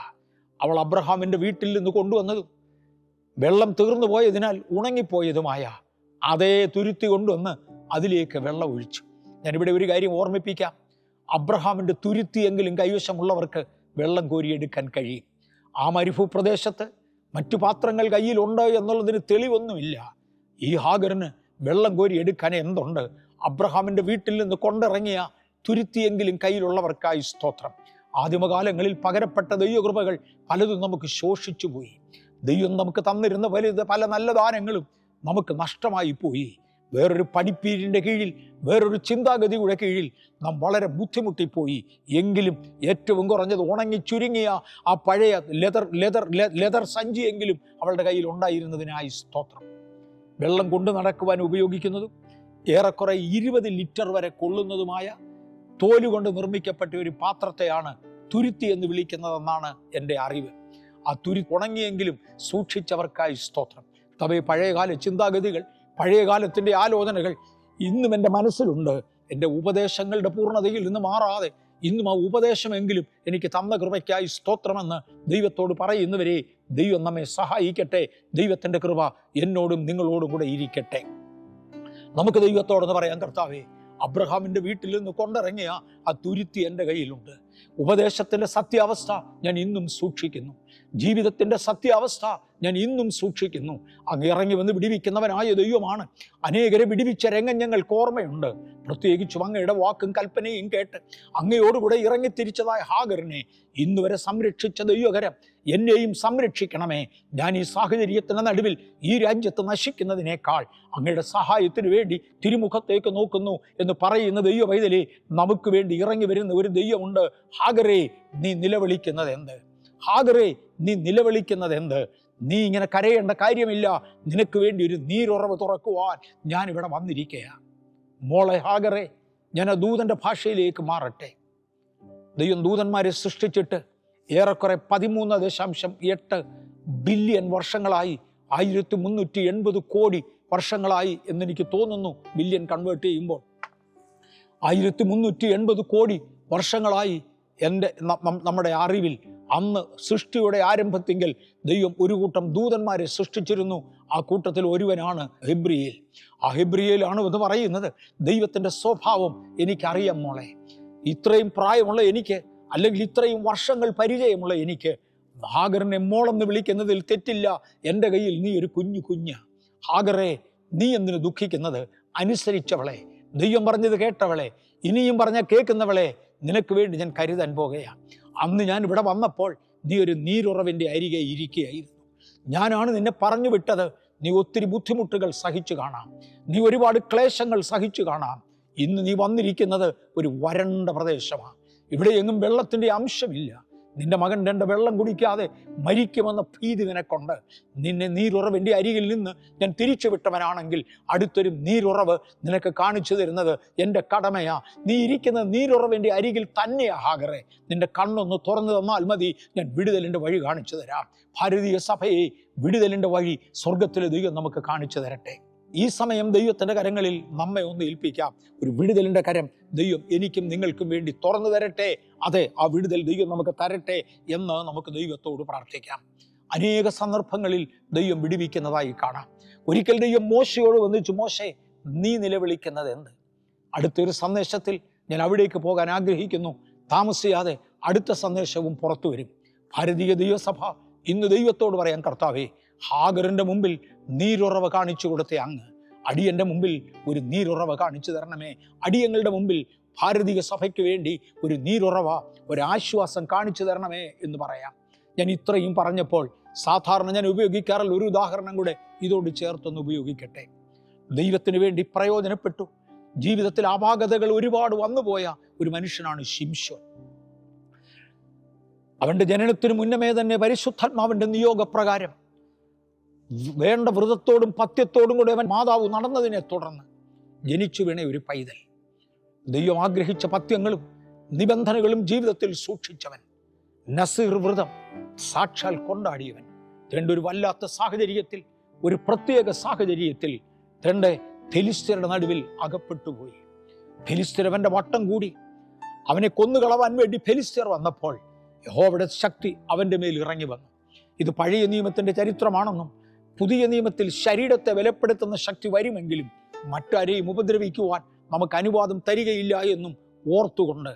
അവൾ അബ്രഹാമിന്റെ വീട്ടിൽ നിന്ന് കൊണ്ടുവന്നതും വെള്ളം തീർന്നു പോയതിനാൽ ഉണങ്ങിപ്പോയതുമായ അതേ തുരുത്തി കൊണ്ടുവന്ന് അതിലേക്ക് വെള്ളം ഒഴിച്ചു. ഞാനിവിടെ ഒരു കാര്യം ഓർമ്മിപ്പിക്കാം. അബ്രഹാമിന്റെ തുരുത്തിയെങ്കിലും കൈവശമുള്ളവർക്ക് വെള്ളം കോരിയെടുക്കാൻ കഴിയും. ആ മരുഭൂപ്രദേശത്ത് മറ്റു പാത്രങ്ങൾ കയ്യിലുണ്ടോ എന്നുള്ളതിന് തെളിവൊന്നുമില്ല. ഈ ഹാഗറിന് വെള്ളം കോരി എടുക്കാൻ എന്തുണ്ട്? അബ്രഹാമിന്റെ വീട്ടിൽ നിന്ന് കൊണ്ടിറങ്ങിയ തുരുത്തിയെങ്കിലും കയ്യിലുള്ളവർക്കായി സ്തോത്രം. ആദിമകാലങ്ങളിൽ പകരപ്പെട്ട ദൈവകൃപകൾ പലതും നമുക്ക് ശോഷിച്ചു പോയി ദൈവം നമുക്ക് തന്നിരുന്ന വലുത് പല നല്ല ദാനങ്ങളും നമുക്ക് നഷ്ടമായി പോയി. വേറൊരു പണിപ്പീരിന്റെ കീഴിൽ വേറൊരു ചിന്താഗതിയുടെ കീഴിൽ നാം വളരെ ബുദ്ധിമുട്ടിപ്പോയി. എങ്കിലും ഏറ്റവും കുറഞ്ഞത് ഉണങ്ങി ചുരുങ്ങിയ ആ പഴയ ലെതർ ലെതർ ലെതർ സഞ്ചിയെങ്കിലും അവളുടെ കയ്യിൽ ഉണ്ടായിരുന്നതിനായി സ്തോത്രം. വെള്ളം കൊണ്ടു നടക്കുവാൻ ഉപയോഗിക്കുന്നതും ഏറെക്കുറെ ഇരുപത് ലിറ്റർ വരെ കൊള്ളുന്നതുമായ തോലുകൊണ്ട് നിർമ്മിക്കപ്പെട്ട ഒരു പാത്രത്തെയാണ് തുരുത്തി എന്ന് വിളിക്കുന്നതെന്നാണ് എന്റെ അറിവ്. ആ തുരി ഉണങ്ങിയെങ്കിലും സൂക്ഷിച്ചവർക്കായി സ്തോത്രം. തവയെ പഴയകാല ചിന്താഗതികൾ പഴയകാലത്തിന്റെ ആലോചനകൾ ഇന്നും എന്റെ മനസ്സിലുണ്ട്. എന്റെ ഉപദേശങ്ങളുടെ പൂർണതയിൽ നിന്ന് മാറാതെ ഇന്നും ആ ഉപദേശമെങ്കിലും എനിക്ക് തന്ന കൃപയ്ക്കായി സ്തോത്രമെന്ന് ദൈവത്തോട് പറയുന്നവരെ ദൈവം നമ്മെ സഹായിക്കട്ടെ. ദൈവത്തിന്റെ കൃപ എന്നോടും നിങ്ങളോടും കൂടെ ഇരിക്കട്ടെ. നമുക്ക് ദൈവത്തോടെന്ന് പറയാം കർത്താവേ അബ്രഹാമിന്റെ വീട്ടിൽ നിന്ന് കൊണ്ടിറങ്ങിയ ആ തുരുത്തി എന്റെ കയ്യിലുണ്ട്. ഉപദേശത്തിന്റെ സത്യാവസ്ഥ ഞാൻ ഇന്നും സൂക്ഷിക്കുന്നു. ജീവിതത്തിന്റെ സത്യാവസ്ഥ ഞാൻ ഇന്നും സൂക്ഷിക്കുന്നു. അങ്ങ് ഇറങ്ങി വന്ന് വിടിവിക്കുന്നവനായ ദൈവമാണ്. അനേകരെ വിടിവിച്ച രംഗം ഞങ്ങൾക്ക് ഓർമ്മയുണ്ട്. പ്രത്യേകിച്ചും അങ്ങയുടെ വാക്കും കൽപ്പനയും കേട്ട് അങ്ങയോടുകൂടെ ഇറങ്ങി തിരിച്ചതായ ഹാഗറിനെ ഇന്നുവരെ സംരക്ഷിച്ച ദൈവകരം എന്നെയും സംരക്ഷിക്കണമേ. ഞാൻ ഈ സാഹചര്യത്തിന്റെ നടുവിൽ ഈ രാജ്യത്ത് നശിക്കുന്നതിനേക്കാൾ അങ്ങയുടെ സഹായത്തിനു വേണ്ടി തിരുമുഖത്തേക്ക് നോക്കുന്നു എന്ന് പറയുന്ന ദൈവ പൈതലി നമുക്ക് വേണ്ടി ഇറങ്ങി വരുന്ന ഒരു ദൈവമുണ്ട്. ഹാഗറേ നീ നിലവിളിക്കുന്നത് എന്ത് ഹാഗറേ നീ നിലവിളിക്കുന്നത് എന്ത് നീ ഇങ്ങനെ കരയേണ്ട കാര്യമില്ല. നിനക്ക് വേണ്ടി ഒരു നീരുറവ് തുറക്കുവാൻ ഞാൻ ഇവിടെ വന്നിരിക്കുകയാണ് മോളെ ഹാഗറെ ഞാൻ ദൂതന്റെ ഭാഷയിലേക്ക് മാറട്ടെ. ദൈവം ദൂതന്മാരെ സൃഷ്ടിച്ചിട്ട് ഏറെക്കുറെ പതിമൂന്ന് ദശാംശം എട്ട് ബില്യൺ വർഷങ്ങളായി ആയിരത്തി മുന്നൂറ്റി എൺപത് കോടി വർഷങ്ങളായി എന്നെനിക്ക് തോന്നുന്നു ബില്യൺ കൺവേർട്ട് ചെയ്യുമ്പോൾ. ആയിരത്തി മുന്നൂറ്റി എൺപത് കോടി വർഷങ്ങളായി എന്റെ നമ്മുടെ അറിവിൽ അന്ന് സൃഷ്ടിയുടെ ആരംഭത്തിങ്കിൽ ദൈവം ഒരു കൂട്ടം ദൂതന്മാരെ സൃഷ്ടിച്ചിരുന്നു. ആ കൂട്ടത്തിൽ ഒരുവനാണ് ഹെബ്രിയേൽ. ആ ഹെബ്രിയേലാണ് എന്ന് പറയുന്നത് ദൈവത്തിന്റെ സ്വഭാവം എനിക്കറിയാം മോളെ. ഇത്രയും പ്രായമുള്ള എനിക്ക് അല്ലെങ്കിൽ ഇത്രയും വർഷങ്ങൾ പരിചയമുള്ള എനിക്ക് ഹാഗറിനെ മോളെന്ന് വിളിക്കുന്നതിൽ തെറ്റില്ല. എന്റെ കയ്യിൽ നീ ഒരു കുഞ്ഞു കുഞ്ഞ് ഹാഗറെ നീ എന്തിനു ദുഃഖിക്കുന്നത്? അനുസരിച്ചവളെ. ദൈവം പറഞ്ഞത് കേട്ടവളെ. ഇനിയും പറഞ്ഞ കേൾക്കുന്നവളെ. നിനക്ക് വേണ്ടി ഞാൻ കരുതാൻ പോകുകയാണ്. അന്ന് ഞാൻ ഇവിടെ വന്നപ്പോൾ നീ ഒരു നീരുറവിന്റെ അരികെ ഇരിക്കുകയായിരുന്നു. ഞാനാണ് നിന്നെ പറഞ്ഞു വിട്ടത്. നീ ഒത്തിരി ബുദ്ധിമുട്ടുകൾ സഹിച്ചു കാണാം. നീ ഒരുപാട് ക്ലേശങ്ങൾ സഹിച്ചു കാണാം. ഇന്ന് നീ വന്നിരിക്കുന്നത് ഒരു വരണ്ട പ്രദേശമാണ്. ഇവിടെ എങ്ങും വെള്ളത്തിന്റെ അംശമില്ല. നിന്റെ മകൻ രണ്ട് വെള്ളം കുടിക്കാതെ മരിക്കുമെന്ന ഭീതി നിനക്കൊണ്ട്. നിന്നെ നീരുറവിന്റെ അരികിൽ നിന്ന് ഞാൻ തിരിച്ചു വിട്ടവനാണെങ്കിൽ അടുത്തൊരു നീരുറവ് നിനക്ക് കാണിച്ചു തരുന്നത് എന്റെ കടമയാ. നീ ഇരിക്കുന്ന നീരുറവിന്റെ അരികിൽ തന്നെയാ ഹാഗറെ. നിന്റെ കണ്ണൊന്ന് തുറന്നു തന്നാൽ മതി ഞാൻ വിടുതലിന്റെ വഴി കാണിച്ചു തരാം. ഭാരതീയ സഭയെ വിടുതലിന്റെ വഴി സ്വർഗത്തിലെ ദൈവം നമുക്ക് കാണിച്ചു തരട്ടെ. ഈ സമയം ദൈവത്തിന്റെ കരങ്ങളിൽ നമ്മെ ഒന്ന് ഏൽപ്പിക്കാം. ഒരു വിടുതലിന്റെ കരം ദൈവം എനിക്കും നിങ്ങൾക്കും വേണ്ടി തുറന്നു തരട്ടെ. അതെ ആ വിടുതൽ ദൈവം നമുക്ക് തരട്ടെ എന്ന് നമുക്ക് ദൈവത്തോട് പ്രാർത്ഥിക്കാം. അനേക സന്ദർഭങ്ങളിൽ ദൈവം വിടുവിക്കുന്നതായി കാണാം. ഒരിക്കൽ ദൈവം മോശയോട് വന്നിച്ചു മോശെ നീ നിലവിളിക്കുന്നത് എന്ത്? അടുത്തൊരു സന്ദേശത്തിൽ ഞാൻ അവിടേക്ക് പോകാൻ ആഗ്രഹിക്കുന്നു. താമസിയാതെ അടുത്ത സന്ദേശവും പുറത്തു വരും. ഭാരതീയ ദൈവസഭ ഇന്ന് ദൈവത്തോട് പറയാൻ കർത്താവേ ഹാഗറിന്റെ മുമ്പിൽ നീരുറവ കാണിച്ചു കൊടുത്ത അങ്ങ്. അടിയന്റെ മുമ്പിൽ ഒരു നീരുറവ കാണിച്ചു തരണമേ. അടിയങ്ങളുടെ മുമ്പിൽ ഭാരതീയ സഭയ്ക്ക് വേണ്ടി ഒരു നീരുറവ ഒരാശ്വാസം കാണിച്ചു തരണമേ എന്ന് പറയാം. ഞാൻ ഇത്രയും പറഞ്ഞപ്പോൾ സാധാരണ ഞാൻ ഉപയോഗിക്കാറുള്ള ഒരു ഉദാഹരണം കൂടെ ഇതോട് ചേർത്തൊന്ന് ഉപയോഗിക്കട്ടെ. ദൈവത്തിന് വേണ്ടി പ്രയോജനപ്പെട്ടു. ജീവിതത്തിൽ അപാകതകൾ ഒരുപാട് വന്നുപോയ ഒരു മനുഷ്യനാണ് ശിംശോൻ. അവന്റെ ജനനത്തിന് മുന്നമേ തന്നെ പരിശുദ്ധാത്മാവിന്റെ നിയോഗപ്രകാരം വേണ്ട വ്രതത്തോടും പത്യത്തോടും കൂടി അവൻ മാതാവ് നടന്നതിനെ തുടർന്ന് ജനിച്ചു വീണ ഒരു പൈതൽ. ദൈവം ആഗ്രഹിച്ച പത്യങ്ങളും നിബന്ധനകളും ജീവിതത്തിൽ സൂക്ഷിച്ചവൻ. നസീർ വ്രതം സാക്ഷാൽ കൊണ്ടാടിയവൻ. രണ്ടൊരു വല്ലാത്ത സാഹചര്യത്തിൽ ഒരു പ്രത്യേക സാഹചര്യത്തിൽ തന്റെ ഫെലിസ്തരുടെ നടുവിൽ അകപ്പെട്ടുപോയി ഫെലിസ്തർ വട്ടം കൂടി അവനെ കൊന്നുകളവാൻ വേണ്ടി ഫെലിസ്തർ വന്നപ്പോൾ യഹോവയുടെ ശക്തി അവന്റെ മേൽ ഇറങ്ങി വന്നു. ഇത് പഴയ നിയമത്തിന്റെ ചരിത്രമാണെന്നും പുതിയ നിയമത്തിൽ ശരീരത്തെ വിലപ്പെടുത്തുന്ന ശക്തി വരുമെങ്കിലും മറ്റാരെയും ഉപദ്രവിക്കുവാൻ നമുക്ക് അനുവാദം തരികയില്ല എന്നും ഓർത്തുകൊണ്ട്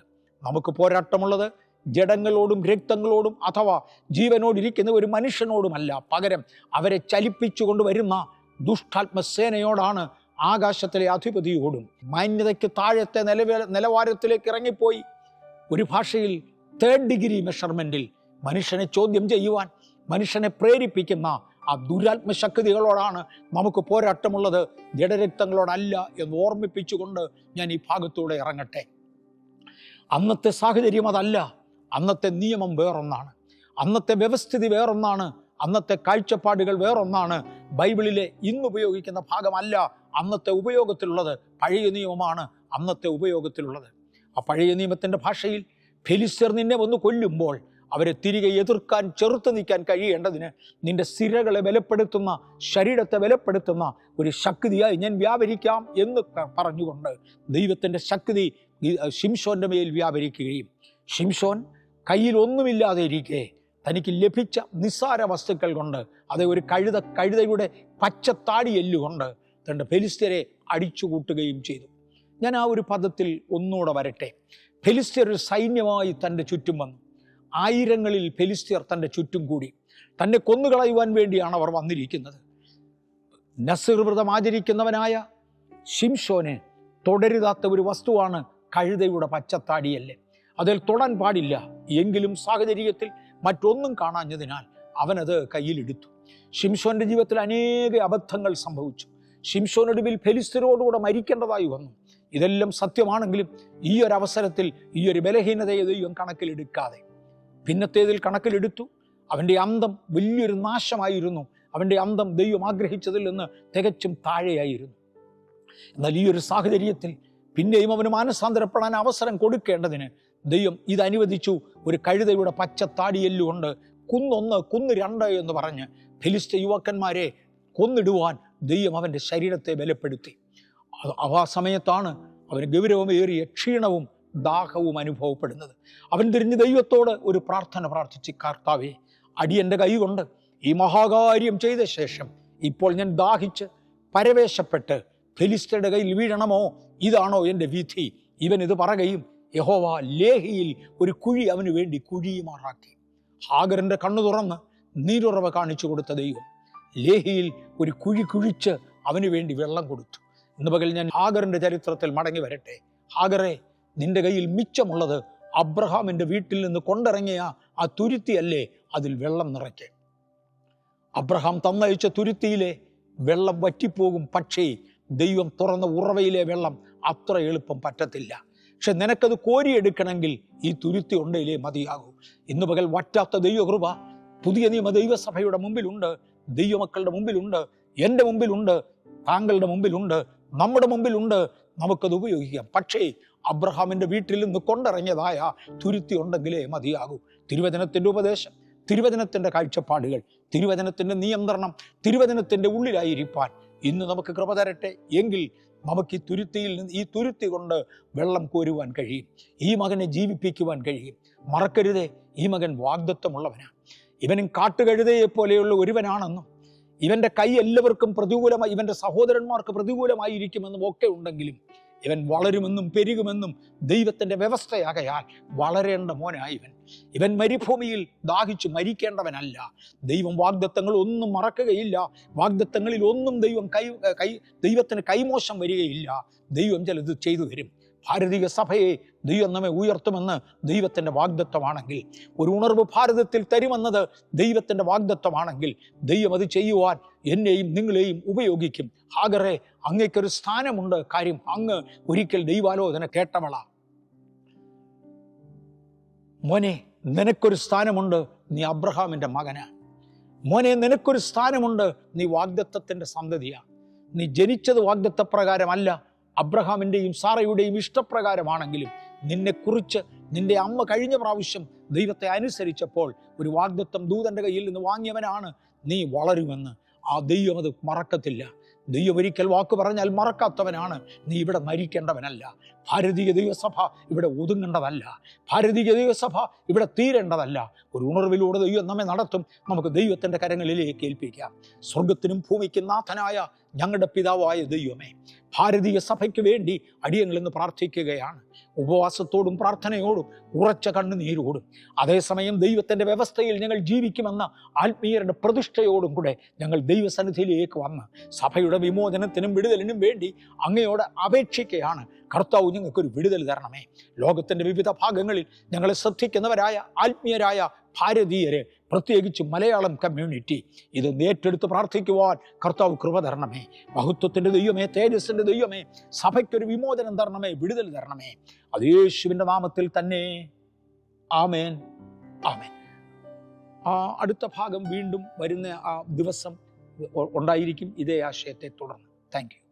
നമുക്ക് പോരാട്ടമുള്ളത് ജഡങ്ങളോടും രക്തങ്ങളോടും അഥവാ ജീവനോടിരിക്കുന്ന ഒരു മനുഷ്യനോടുമല്ല. പകരം അവരെ ചലിപ്പിച്ചുകൊണ്ട് വരുന്ന ദുഷ്ടാത്മസേനയോടാണ് ആകാശത്തിലെ അധിപതിയോടും മാന്യതയ്ക്ക് താഴത്തെ നിലവ നിലവാരത്തിലേക്ക് ഇറങ്ങിപ്പോയി. ഒരു ഭാഷയിൽ തേർഡ് ഡിഗ്രി മെഷർമെന്റിൽ മനുഷ്യനെ ചോദ്യം ചെയ്യുവാൻ മനുഷ്യനെ പ്രേരിപ്പിക്കുന്ന ആ ദുരാത്മശക്തികളോടാണ് നമുക്ക് പോരാട്ടമുള്ളത്. ജഡരക്തങ്ങളോടല്ല എന്ന് ഓർമ്മിപ്പിച്ചുകൊണ്ട് ഞാൻ ഈ ഭാഗത്തൂടെ ഇറങ്ങട്ടെ. അന്നത്തെ സാഹചര്യം അതല്ല. അന്നത്തെ നിയമം വേറൊന്നാണ്. അന്നത്തെ വ്യവസ്ഥിതി വേറൊന്നാണ്. അന്നത്തെ കാഴ്ചപ്പാടുകൾ വേറൊന്നാണ്. ബൈബിളിലെ ഇന്ന് ഉപയോഗിക്കുന്ന ഭാഗമല്ല. അന്നത്തെ ഉപയോഗത്തിലുള്ളത് പഴയ നിയമമാണ്. അന്നത്തെ ഉപയോഗത്തിലുള്ളത്. ആ പഴയ നിയമത്തിന്റെ ഭാഷയിൽ ഫെലിസ്തർ നിന്നെ വന്ന് കൊല്ലുമ്പോൾ അവരെ തിരികെ എതിർക്കാൻ ചെറുത്ത് നിൽക്കാൻ കഴിയേണ്ടതിന് നിന്റെ സിരകളെ ബലപ്പെടുത്തുന്ന ശരീരത്തെ ബലപ്പെടുത്തുന്ന ഒരു ശക്തിയായി ഞാൻ വ്യാപരിക്കാം എന്ന് പറഞ്ഞുകൊണ്ട് ദൈവത്തിന്റെ ശക്തി ഷിംഷോന്റെ മേൽ വ്യാപരിക്കുകയും ഷിംഷോൻ കയ്യിൽ ഒന്നുമില്ലാതെ ഇരിക്കെ തനിക്ക് ലഭിച്ച നിസ്സാര വസ്തുക്കൾ കൊണ്ട് അത് ഒരു കഴുത കഴുതയുടെ പച്ചത്താടി എല്ലുകൊണ്ട് തന്റെ ഫെലിസ്തരെ അടിച്ചുകൂട്ടുകയും ചെയ്തു. ഞാൻ ആ ഒരു പദത്തിൽ ഒന്നുകൂടെ വരട്ടെ. ഫെലിസ്തീർ ഒരു സൈന്യമായി തന്റെ ചുറ്റും വന്നു. ആയിരങ്ങളിൽ ഫെലിസ്തീർ തന്റെ ചുറ്റും കൂടി തന്നെ കൊന്നുകളയുവാൻ വേണ്ടിയാണ് അവർ വന്നിരിക്കുന്നത്. നസീർ ആചരിക്കുന്നവനായ ഷിംഷോനെ തുടരുതാത്ത ഒരു വസ്തുവാണ് കഴുതയുടെ പച്ചത്താടിയല്ലേ. അതിൽ തൊടാൻ പാടില്ല. എങ്കിലും സാഹചര്യത്തിൽ മറ്റൊന്നും കാണാഞ്ഞതിനാൽ അവനത് കയ്യിലെടുത്തു. ഷിംഷോന്റെ ജീവിതത്തിൽ അനേക അബദ്ധങ്ങൾ സംഭവിച്ചു. ഷിംഷോനൊടുവിൽ ഫെലിസ്തീനോടുകൂടെ മരിക്കേണ്ടതായി വന്നു. ഇതെല്ലാം സത്യമാണെങ്കിലും ഈ ഒരു അവസരത്തിൽ ഈ ഒരു ബലഹീനതയെ ദൈവം കണക്കിലെടുക്കാതെ പിന്നത്തേതിൽ കണക്കിലെടുത്തു. അവന്റെ അന്തം വലിയൊരു നാശമായിരുന്നു. അവന്റെ അന്തം ദൈവം ആഗ്രഹിച്ചതിൽ നിന്ന് തികച്ചും താഴെയായിരുന്നു. എന്നാൽ ഈ ഒരു സാഹചര്യത്തിൽ പിന്നെയും അവന് മാനസാന്തരപ്പെടാൻ അവസരം കൊടുക്കേണ്ടതിന് ദൈവം ഇത് അനുവദിച്ചു. ഒരു കഴുതയുടെ പച്ച താടിയെല്ലുകൊണ്ട് കുന്നൊന്ന് കുന്ന് രണ്ട് എന്ന് പറഞ്ഞ് ഫിലിസ്റ്റ യുവാക്കന്മാരെ കൊന്നിടുവാൻ ദൈവം അവന്റെ ശരീരത്തെ ബലപ്പെടുത്തി. ആ സമയത്താണ് അവന് ഗൗരവമേറിയ ക്ഷീണവും ദാഹവും അനുഭവപ്പെടുന്നത്. അവൻ തിരിഞ്ഞ് ദൈവത്തോട് ഒരു പ്രാർത്ഥന പ്രാർത്ഥിച്ച് കർത്താവേ അടിയന്റെ കൈ കൊണ്ട് ഈ മഹാകാര്യം ചെയ്ത ശേഷം ഇപ്പോൾ ഞാൻ ദാഹിച്ച് പരവേശപ്പെട്ട് ഫിലിസ്റ്റയുടെ കയ്യിൽ വീഴണമോ? ഇതാണോ എന്റെ വിധി? ഇവൻ ഇത് പറയുകയും യഹോവ ലേഹിയിൽ ഒരു കുഴി അവന് വേണ്ടി കുഴിയുമാറാക്കി. ഹാഗറിന്റെ കണ്ണു തുറന്ന് നീരുറവ കാണിച്ചു കൊടുത്ത ദൈവം ലേഹിയിൽ ഒരു കുഴി കുഴിച്ച് അവന് വേണ്ടി വെള്ളം കൊടുത്തു. ഇന്ന് പകൽ ഞാൻ ഹാഗറിന്റെ ചരിത്രത്തിൽ മടങ്ങി വരട്ടെ. ഹാഗറെ നിന്റെ കയ്യിൽ മിച്ചമുള്ളത് അബ്രഹാമിന്റെ വീട്ടിൽ നിന്ന് കൊണ്ടിറങ്ങിയ ആ തുരുത്തിയല്ലേ അതിൽ വെള്ളം നിറയ്ക്ക്. അബ്രഹാം തന്നയച്ച തുരുത്തിയിലെ വെള്ളം വറ്റിപ്പോകും പക്ഷേ ദൈവം തുറന്ന ഉറവയിലെ വെള്ളം അത്ര എളുപ്പം പറ്റത്തില്ല. പക്ഷെ നിനക്കത് കോരിയെടുക്കണമെങ്കിൽ ഈ തുരുത്തി ഉണ്ടയിലേ മതിയാകൂ. ഇന്ന് പകൽ വറ്റാത്ത ദൈവകൃപ പുതിയ നിയമ ദൈവസഭയുടെ മുമ്പിലുണ്ട് ദൈവമക്കളുടെ മുമ്പിലുണ്ട് എന്റെ മുമ്പിലുണ്ട് താങ്കളുടെ മുമ്പിലുണ്ട് നമ്മുടെ മുമ്പിലുണ്ട് നമുക്കത് ഉപയോഗിക്കാം. പക്ഷേ അബ്രഹാമിന്റെ വീട്ടിൽ നിന്ന് കൊണ്ടിറങ്ങിയതായ തുരുത്തി ഉണ്ടെങ്കിലേ മതിയാകൂ. തിരുവചനത്തിന്റെ ഉപദേശം തിരുവചനത്തിന്റെ കാഴ്ചപ്പാടുകൾ തിരുവചനത്തിന്റെ നിയന്ത്രണം തിരുവചനത്തിന്റെ ഉള്ളിലായിരിക്കാൻ ഇന്ന് നമുക്ക് കൃപ തരട്ടെ. എങ്കിൽ നമുക്ക് ഈ തുരുത്തിയിൽ നിന്ന് ഈ തുരുത്തി കൊണ്ട് വെള്ളം കോരുവാൻ കഴിയും. ഈ മകനെ ജീവിപ്പിക്കുവാൻ കഴിയും. മറക്കരുതേ ഈ മകൻ വാഗ്ദത്വമുള്ളവനാണ് ഇവനും കാട്ടുകഴുതയെ പോലെയുള്ള ഒരുവനാണെന്നും ഇവന്റെ കൈ എല്ലാവർക്കും പ്രതികൂലമായി ഇവന്റെ സഹോദരന്മാർക്ക് പ്രതികൂലമായിരിക്കുമെന്നും ഒക്കെ ഉണ്ടെങ്കിലും ഇവൻ വളരുമെന്നും പെരുകുമെന്നും ദൈവത്തിന്റെ വ്യവസ്ഥയാകയാൽ വളരേണ്ട മോനായി ഇവൻ. ഇവൻ മരുഭൂമിയിൽ ദാഹിച്ചു മരിക്കേണ്ടവനല്ല. ദൈവം വാഗ്ദത്തങ്ങൾ ഒന്നും മറക്കുകയില്ല. വാഗ്ദത്തങ്ങളിൽ ഒന്നും ദൈവം കൈ കൈ ദൈവത്തിന് കൈമോശം വരികയില്ല. ദൈവം ചിലത് ചെയ്തു വരും ഭാരതീയ സഭയെ ദൈവം നമ്മെ ഉയർത്തുമെന്ന് ദൈവത്തിന്റെ വാഗ്ദത്വമാണെങ്കിൽ ഒരു ഉണർവ് ഭാരതത്തിൽ തരുമെന്നത് ദൈവത്തിന്റെ വാഗ്ദത്വമാണെങ്കിൽ ദൈവം അത് ചെയ്യുവാൻ എന്നെയും നിങ്ങളെയും ഉപയോഗിക്കും. ഹാഗറെ അങ്ങേക്കൊരു സ്ഥാനമുണ്ട് കാര്യം അങ്ങ് ഒരിക്കൽ ദൈവാലോചന കേട്ടവള. മോനെ നിനക്കൊരു സ്ഥാനമുണ്ട് നീ അബ്രഹാമിന്റെ മകന്. മോനെ നിനക്കൊരു സ്ഥാനമുണ്ട് നീ വാഗ്ദത്വത്തിന്റെ സന്തതിയാണ് നീ ജനിച്ചത് വാഗ്ദത്തപ്രകാരമല്ല അബ്രഹാമിന്റെയും സാറയുടെയും ഇഷ്ടപ്രകാരമാണെങ്കിലും നിന്നെക്കുറിച്ച് നിന്റെ അമ്മ കഴിഞ്ഞ പ്രാവശ്യം ദൈവത്തെ അനുസരിച്ചപ്പോൾ ഒരു വാഗ്ദത്വം ദൂതന്റെ കയ്യിൽ നിന്ന് വാങ്ങിയവനാണ് നീ വളരുമെന്ന്. ആ ദൈവം അത് മറക്കത്തില്ല. ദൈവം ഒരിക്കൽ വാക്ക് പറഞ്ഞാൽ മറക്കാത്തവനാണ്. നീ ഇവിടെ മരിക്കേണ്ടവനല്ല. ഭാരതീയ ദൈവസഭ ഇവിടെ ഒതുങ്ങേണ്ടതല്ല. ഭാരതീയ ദൈവസഭ ഇവിടെ തീരേണ്ടതല്ല. ഒരു ഉണർവിലൂടെ ദൈവം നമ്മെ നടത്തും. നമുക്ക് ദൈവത്തിന്റെ കരങ്ങളിലേക്ക് ഏൽപ്പിക്കാം. സ്വർഗത്തിനും ഭൂമിക്കും നാഥനായ ഞങ്ങളുടെ പിതാവായ ദൈവമേ ഭാരതീയ സഭയ്ക്ക് വേണ്ടി അടിയങ്ങളെന്ന് പ്രാർത്ഥിക്കുകയാണ്. ഉപവാസത്തോടും പ്രാർത്ഥനയോടും ഉറച്ച കണ്ണുനീരോടും. അതേസമയം ദൈവത്തിന്റെ വ്യവസ്ഥയിൽ ഞങ്ങൾ ജീവിക്കുമെന്ന ആത്മീയരുടെ പ്രതിഷ്ഠയോടും കൂടെ ഞങ്ങൾ ദൈവസന്നിധിയിലേക്ക് വന്ന് സഭയുടെ വിമോചനത്തിനും വിടുതലിനും വേണ്ടി അങ്ങയോട് അപേക്ഷിക്കുകയാണ്. കർത്താവ് ഞങ്ങൾക്കൊരു വിടുതൽ തരണമേ. ലോകത്തിന്റെ വിവിധ ഭാഗങ്ങളിൽ ഞങ്ങളെ ശ്രദ്ധിക്കുന്നവരായ ആത്മീയരായ ഭാരതീയരെ പ്രത്യേകിച്ച് മലയാളം കമ്മ്യൂണിറ്റി ഇത് ഏറ്റെടുത്ത് പ്രാർത്ഥിക്കുവാൻ കർത്താവ് കൃപ തരണമേ. മഹത്വത്തിന്റെ ദൈവമേ തേജസ്സിന്റെ ദൈവമേ സഭയ്ക്കൊരു വിമോചനം തരണമേ വിടുതൽ തരണമേ. അത് യേശുവിന്റെ നാമത്തിൽ തന്നെ. ആമേൻ. ആമേൻ. ആ അടുത്ത ഭാഗം വീണ്ടും വരുന്ന ആ ദിവസം ഉണ്ടായിരിക്കും. ഇതേ ആശയത്തെ തുടർന്ന്. Thank you